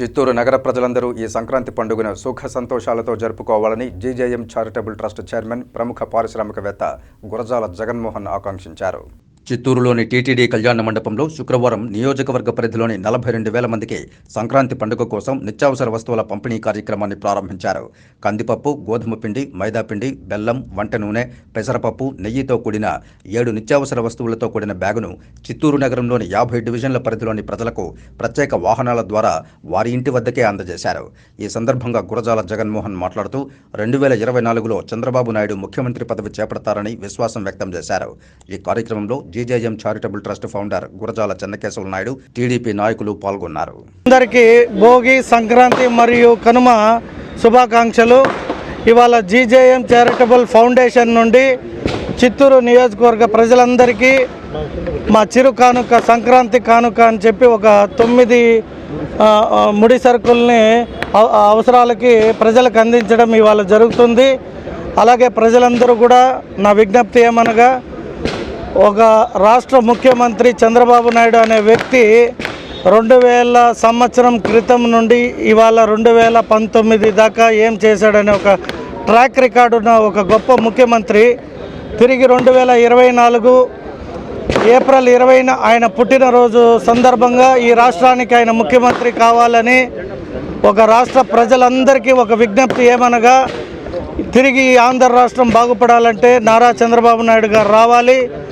చిత్తూరు నగర ప్రజలందరూ ఈ సంక్రాంతి పండుగను సుఖ సంతోషాలతో జరుపుకోవాలని జీజేఎం చారిటబుల్ ట్రస్ట్ చైర్మన్ ప్రముఖ పారిశ్రామికవేత్త గురజాల జగన్మోహన్ ఆకాంక్షించారు. చిత్తూరులోని టీటీడీ కళ్యాణ మండపంలో శుక్రవారం నియోజకవర్గ పరిధిలోని నలభై రెండు వేల మందికి సంక్రాంతి పండుగ కోసం నిత్యావసర వస్తువుల పంపిణీ కార్యక్రమాన్ని ప్రారంభించారు. కందిపప్పు గోధుమ పిండి మైదాపిండి బెల్లం వంట నూనె పెసరపప్పు నెయ్యితో కూడిన ఏడు నిత్యావసర వస్తువులతో కూడిన బ్యాగును చిత్తూరు నగరంలోని యాభై డివిజన్ల పరిధిలోని ప్రజలకు ప్రత్యేక వాహనాల ద్వారా వారి ఇంటి వద్దకే అందజేశారు. ఈ సందర్భంగా గురజాల జగన్మోహన్ మాట్లాడుతూ రెండు వేల ఇరవై నాలుగులో చంద్రబాబు నాయుడు ముఖ్యమంత్రి పదవి చేపడతారని విశ్వాసం వ్యక్తం చేశారు. ఈ కార్యక్రమంలో GJM charitable trust founder Gurajala Chennakesava Naidu TDP నాయకులు పాల్గొన్నారు. అందరికీ భోగి సంక్రాంతి మరియు కనుమ శుభాకాంక్షలు. ఇవాళ జీజేఎం చారిటబుల్ ఫౌండేషన్ నుండి చిత్తూరు నియోజకవర్గ ప్రజలందరికీ మా చిరు కానుక సంక్రాంతి కానుక అని చెప్పి ఒక తొమ్మిది ముడి సరుకుల్ని అవసరాలకి ప్రజలకు అందించడం ఇవాళ జరుగుతుంది. అలాగే ప్రజలందరూ కూడా నా విజ్ఞప్తి ఏమనగా ఒక రాష్ట్ర ముఖ్యమంత్రి చంద్రబాబు నాయుడు అనే వ్యక్తి రెండు వేల సంవత్సరం క్రితం నుండి ఇవాళ రెండు వేల పంతొమ్మిది దాకా ఏం చేశాడనే ఒక ట్రాక్ రికార్డు ఉన్న ఒక గొప్ప ముఖ్యమంత్రి. తిరిగి రెండు వేల ఇరవై నాలుగు ఏప్రిల్ ఇరవైన ఆయన పుట్టినరోజు సందర్భంగా ఈ రాష్ట్రానికి ఆయన ముఖ్యమంత్రి కావాలని ఒక రాష్ట్ర ప్రజలందరికీ ఒక విజ్ఞప్తి ఏమనగా తిరిగి ఆంధ్ర రాష్ట్రం బాగుపడాలంటే నారా చంద్రబాబు నాయుడు గారు రావాలి.